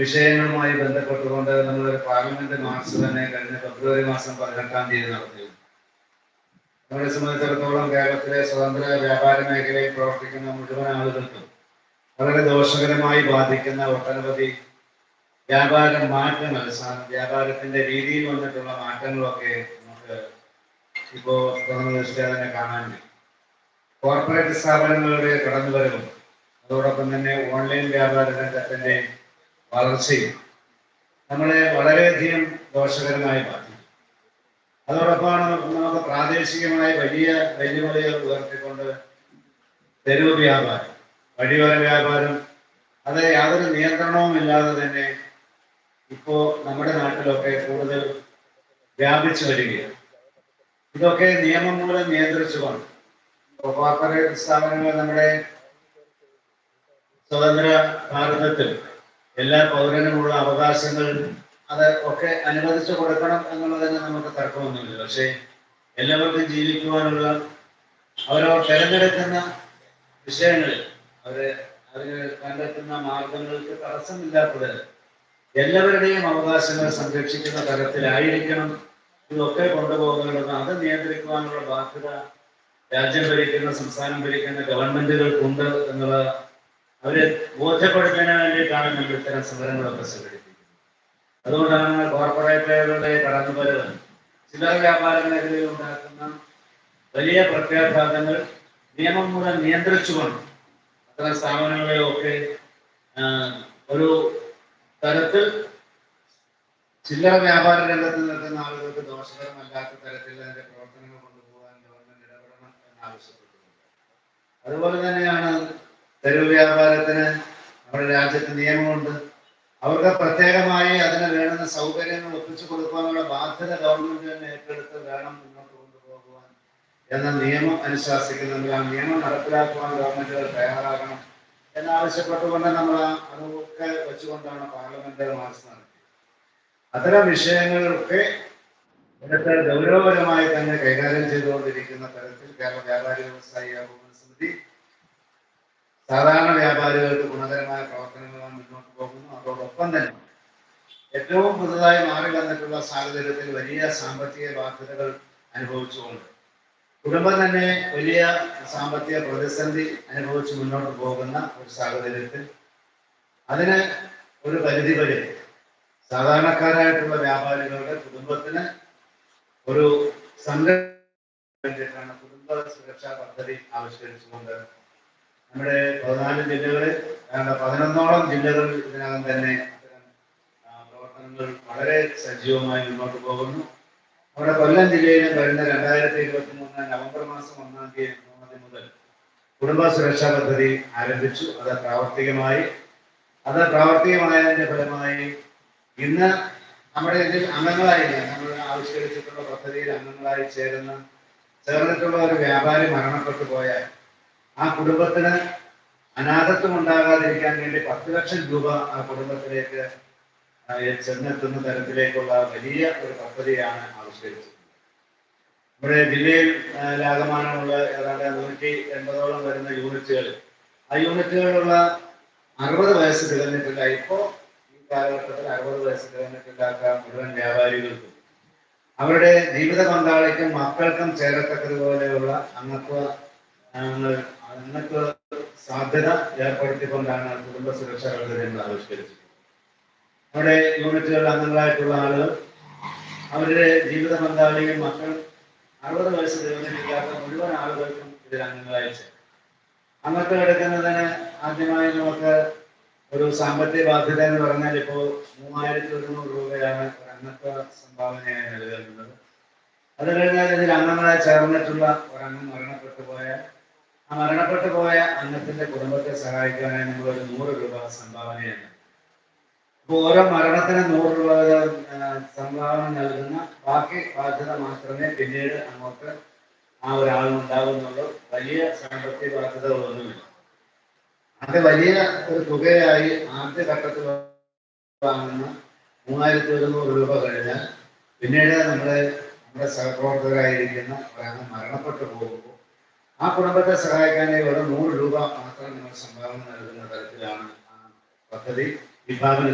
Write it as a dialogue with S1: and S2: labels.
S1: വിഷയങ്ങളുമായി ബന്ധപ്പെട്ടുകൊണ്ട് നമ്മളൊരു പാർലമെന്റ് മാർച്ച് തന്നെ കഴിഞ്ഞ ഫെബ്രുവരി മാസം പതിനെട്ടാം തീയതി നടത്തി നമ്മളെ സംബന്ധിച്ചിടത്തോളം കേരളത്തിലെ സ്വതന്ത്ര വ്യാപാര മേഖലയിൽ പ്രവർത്തിക്കുന്ന മുഴുവൻ ആളുകൾക്കും വളരെ ദോഷകരമായി ബാധിക്കുന്ന ഒട്ടനവധി വ്യാപാര മാറ്റങ്ങൾ വ്യാപാരത്തിന്റെ രീതിയിൽ വന്നിട്ടുള്ള മാറ്റങ്ങളൊക്കെ നമുക്ക് ഇപ്പോ തുറന്നു തന്നെ കാണാൻ കോർപ്പറേറ്റ് സ്ഥാപനങ്ങളുടെ കടന്നുവരവും അതോടൊപ്പം തന്നെ ഓൺലൈൻ വ്യാപാര രംഗത്തിന്റെ വളർച്ചയും നമ്മളെ വളരെയധികം ദോഷകരമായി ബാധിക്കും. അതോടൊപ്പമാണ് നമുക്ക് പ്രാദേശികമായി വലിയ വെല്ലുവിളികൾ ഉയർത്തിക്കൊണ്ട് തെരുവ് വ്യാപാരം വഴിയോര വ്യാപാരം അത് യാതൊരു നിയന്ത്രണവും ഇല്ലാതെ തന്നെ ഇപ്പോ നമ്മുടെ നാട്ടിലൊക്കെ കൂടുതൽ വ്യാപിച്ചു വരികയാണ്. ഇതൊക്കെ നിയമം മൂലം നിയന്ത്രിച്ചുകൊണ്ട് കോർപ്പറേറ്റ് സ്ഥാപനങ്ങൾ നമ്മുടെ സ്വതന്ത്ര ഭാരതത്തിൽ എല്ലാ പൗരനുമുള്ള അവകാശങ്ങൾ അത് ഒക്കെ അനുവദിച്ചു കൊടുക്കണം എന്നുള്ളതിന് നമുക്ക് തർക്കമൊന്നുമില്ല. പക്ഷേ എല്ലാവർക്കും ജീവിക്കുവാനുള്ള അവരവർ തിരഞ്ഞെടുക്കുന്ന വിഷയങ്ങളിൽ അവർ അവർ കണ്ടെത്തുന്ന മാർഗങ്ങൾക്ക് തടസ്സമില്ലാത്തത് എല്ലാവരുടെയും അവകാശങ്ങൾ സംരക്ഷിക്കുന്ന തരത്തിലായിരിക്കണം ഇതൊക്കെ കൊണ്ടുപോകേണ്ടത്. അത് നിയന്ത്രിക്കുവാനുള്ള ബാധ്യത രാജ്യം ഭരിക്കുന്ന സംസ്ഥാനം ഭരിക്കുന്ന ഗവൺമെന്റുകൾക്കുണ്ട് എന്നുള്ള അവരെ ബോധ്യപ്പെടുത്തുന്നതിന് വേണ്ടിയിട്ടാണ് നമ്മൾ ഇത്തരം സമരങ്ങളൊക്കെ സംഘടിപ്പിക്കുന്നത്. അതുകൊണ്ടാണ് കോർപ്പറേറ്റുകളുടെ കടന്നുവരവ് ചില്ലറ വ്യാപാര മേഖലയിൽ ഉണ്ടാക്കുന്ന വലിയ പ്രത്യാഘാതങ്ങൾ നിയമം മൂലം നിയന്ത്രിച്ചുകൊണ്ട് അത്തരം സ്ഥാപനങ്ങളെയൊക്കെ ഒരു തരത്തിൽ ചില്ലറ വ്യാപാര രംഗത്ത് നിൽക്കുന്ന ആളുകൾക്ക് ദോഷകരമല്ലാത്ത തരത്തിൽ അതിന്റെ പ്രവർത്തനങ്ങൾ കൊണ്ടുപോകാൻ ഗവൺമെന്റ് ഇടപെടണം എന്ന് ആവശ്യപ്പെട്ടിട്ടുണ്ട് അതുപോലെ തന്നെയാണ് തെരുവ് വ്യാപാരത്തിന് നമ്മുടെ രാജ്യത്ത് നിയമമുണ്ട്. അവർക്ക് പ്രത്യേകമായി അതിന് വേണ്ടുന്ന സൗകര്യങ്ങൾ ഒപ്പിച്ചു കൊടുക്കാനുള്ള ബാധ്യത ഗവൺമെന്റ് തന്നെ ഏറ്റെടുത്ത് വേണം മുന്നോട്ട് കൊണ്ടുപോകുവാൻ എന്ന നിയമം അനുശാസിക്കുന്നുണ്ട്. ആ നിയമം നടപ്പിലാക്കുവാൻ ഗവൺമെന്റുകൾ തയ്യാറാകണം എന്നാവശ്യപ്പെട്ടുകൊണ്ട് നമ്മൾ അതൊക്കെ വെച്ചുകൊണ്ടാണ് പാർലമെന്റ് മാർച്ച് നടത്തിയത്. അത്തരം വിഷയങ്ങളൊക്കെ ഇവിടുത്തെ ഗൗരവപരമായി തന്നെ കൈകാര്യം ചെയ്തുകൊണ്ടിരിക്കുന്ന തരത്തിൽ കേരള വ്യാപാരി വ്യവസായി ഏകോപന സമിതി സാധാരണ വ്യാപാരികൾക്ക് ഗുണകരമായ പ്രവർത്തനങ്ങളുമായി മുന്നോട്ട് പോകുന്നു. അതോടൊപ്പം തന്നെ ഏറ്റവും പുതുതായി മാറി വന്നിട്ടുള്ള സാഹചര്യത്തിൽ വലിയ സാമ്പത്തിക ബാധ്യതകൾ അനുഭവിച്ചുകൊണ്ട് കുടുംബം തന്നെ വലിയ സാമ്പത്തിക പ്രതിസന്ധി അനുഭവിച്ച് മുന്നോട്ട് പോകുന്ന ഒരു സാഹചര്യത്തിൽ അതിന് ഒരു പരിധി വരെ സാധാരണക്കാരായിട്ടുള്ള വ്യാപാരികളുടെ കുടുംബത്തിന് ഒരു വേണ്ടിയിട്ടാണ് കുടുംബ സുരക്ഷാ പദ്ധതി ആവിഷ്കരിച്ചുകൊണ്ട് നമ്മുടെ പതിനാല് ജില്ലകളിൽ പതിനൊന്നോളം ജില്ലകളിൽ ഇതിനകം തന്നെ പ്രവർത്തനങ്ങൾ വളരെ സജീവമായി മുന്നോട്ട് പോകുന്നു. നമ്മുടെ കൊല്ലം ജില്ലയിലും കഴിഞ്ഞ രണ്ടായിരത്തി ഇരുപത്തി മൂന്ന് നവംബർ മാസം ഒന്നാം തീയതി മൂന്നാം മുതൽ കുടുംബ സുരക്ഷാ പദ്ധതി ആരംഭിച്ചു. അത് പ്രാവർത്തികമായി. അത് പ്രാവർത്തികമായതിന്റെ ഫലമായി ഇന്ന് നമ്മുടെ ഇതിൽ അംഗങ്ങളായി നമ്മൾ ആവിഷ്കരിച്ചിട്ടുള്ള പദ്ധതിയിൽ അംഗങ്ങളായി ചേരുന്ന ചേർന്നിട്ടുള്ള ഒരു വ്യാപാരി മരണപ്പെട്ടു പോയാൽ ആ കുടുംബത്തിന് അനാഥത്വം ഉണ്ടാകാതിരിക്കാൻ വേണ്ടി പത്ത് ലക്ഷം രൂപ ആ കുടുംബത്തിലേക്ക് ചെന്നെത്തുന്ന തരത്തിലേക്കുള്ള വലിയ ഒരു പദ്ധതിയാണ് ആവിഷ്കരിച്ചത് നമ്മുടെ ജില്ലയിൽ ആകമാനമുള്ള ഏതാണ്ട് നൂറ്റി എൺപതോളം വരുന്ന യൂണിറ്റുകൾ ആ യൂണിറ്റുകളിലുള്ള അറുപത് വയസ്സ് തികഞ്ഞിട്ടില്ല. ഇപ്പോ ഈ കാലഘട്ടത്തിൽ അറുപത് വയസ്സ് തികഞ്ഞിട്ടില്ലാത്ത മുഴുവൻ വ്യാപാരികൾക്കും അവരുടെ ജീവിത പങ്കാളിക്കും മക്കൾക്കും ചേരത്തക്കതുപോലെയുള്ള അംഗത്വ അംഗത്വ സാധ്യത ഏർപ്പെടുത്തിക്കൊണ്ടാണ് കുടുംബ സുരക്ഷാ പദ്ധതി എന്ന് ആവിഷ്കരിച്ചത്. നമ്മുടെ യൂണിറ്റുകളിൽ അംഗങ്ങളായിട്ടുള്ള ആളുകൾ അവരുടെ ജീവിത പങ്കാളിയും മക്കൾ അറുപത് വയസ്സ് തികഞ്ഞിട്ടില്ലാത്ത മുഴുവൻ ആളുകൾക്കും ഇതിൽ അംഗങ്ങളായി അന്നത്തെ എടുക്കുന്നതിന് ആദ്യമായി നമുക്ക് ഒരു സാമ്പത്തിക ബാധ്യത എന്ന് പറഞ്ഞാൽ ഇപ്പോൾ മൂവായിരത്തി ഒരുന്നൂറ് രൂപയാണ് അന്നത്തെ സംഭാവനയായി നൽകുന്നത് അത് കഴിഞ്ഞാൽ ഇതിൽ അംഗങ്ങളെ ചേർന്നിട്ടുള്ള ഒരംഗം മരണപ്പെട്ടു പോയ അംഗത്തിന്റെ കുടുംബത്തെ സഹായിക്കാനായി നമ്മൾ ഒരു നൂറ് രൂപ സംഭാവനയാണ്. അപ്പോൾ ഓരോ മരണത്തിന് നൂറ് രൂപ സംഭാവന നൽകുന്ന ബാക്കി ബാധ്യത മാത്രമേ പിന്നീട് അങ്ങോട്ട് ആ ഒരാളുണ്ടാകുന്നുള്ളൂ വലിയ സാമ്പത്തിക ബാധ്യതകളൊന്നുമില്ല. അത് വലിയ ഒരു തുകയായി ആദ്യ ഘട്ടത്തിൽ വാങ്ങുന്ന മൂവായിരത്തി ഒരുന്നൂറ് രൂപ കഴിഞ്ഞാൽ പിന്നീട് നമ്മുടെ നമ്മുടെ സഹപ്രവർത്തകരായിരിക്കുന്ന ഒരാൾ മരണപ്പെട്ടു പോകുമ്പോൾ ആ കുടുംബത്തെ സഹായിക്കാനായി വെറും നൂറ് രൂപ മാത്രം നിങ്ങൾ സംഭാവന നൽകുന്ന തരത്തിലാണ് പദ്ധതി വിഭാവന